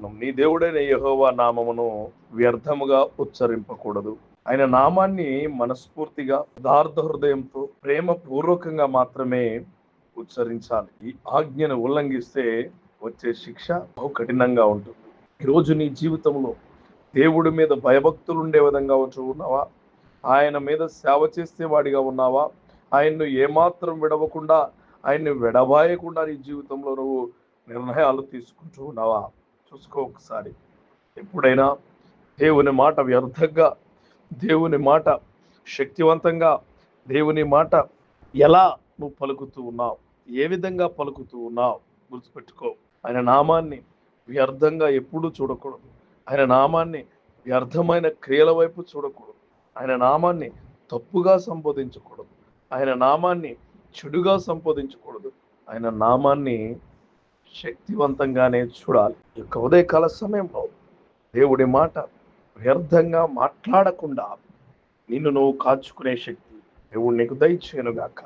నీ దేవుడైన యహోవా నామమును వ్యర్థముగా ఉచ్చరింపకూడదు. ఆయన నామాన్ని మనస్ఫూర్తిగా యథార్థ హృదయంతో ప్రేమ పూర్వకంగా మాత్రమే ఉచ్చరించాలి. ఈ ఆజ్ఞను ఉల్లంఘిస్తే వచ్చే శిక్ష బహు కఠినంగా ఉంటుంది. ఈరోజు నీ జీవితంలో దేవుడి మీద భయభక్తులు ఉండే విధంగా ఉంటూ ఉన్నావా? ఆయన మీద సేవ చేస్తే వాడిగా ఉన్నావా? ఆయన్ను ఏమాత్రం విడవకుండా ఆయన్ని విడబాయకుండా నీ జీవితంలో నువ్వు నిర్ణయాలు తీసుకుంటూ ఉన్నావా? చూసుకో ఒకసారి ఎప్పుడైనా దేవుని మాట వ్యర్థంగా దేవుని మాట శక్తివంతంగా దేవుని మాట ఎలా నువ్వు పలుకుతూ ఉన్నావు? ఏ విధంగా పలుకుతూ ఉన్నావు? గుర్తుపెట్టుకో. ఆయన నామాన్ని వ్యర్థంగా ఎప్పుడూ చూడకూడదు. ఆయన నామాన్ని వ్యర్థమైన క్రియల వైపు చూడకూడదు. ఆయన నామాన్ని తప్పుగా సంబోధించకూడదు. ఆయన నామాన్ని చెడుగా సంబోధించకూడదు. ఆయన నామాన్ని శక్తివంతంగానే చూడాలి. యొక్క ఉదయకాల సమయంలో దేవుడి మాట వ్యర్థంగా మాట్లాడకుండా నిన్ను నువ్వు కాచుకునే శక్తి దేవుడు నీకు దయచేయనుగాక.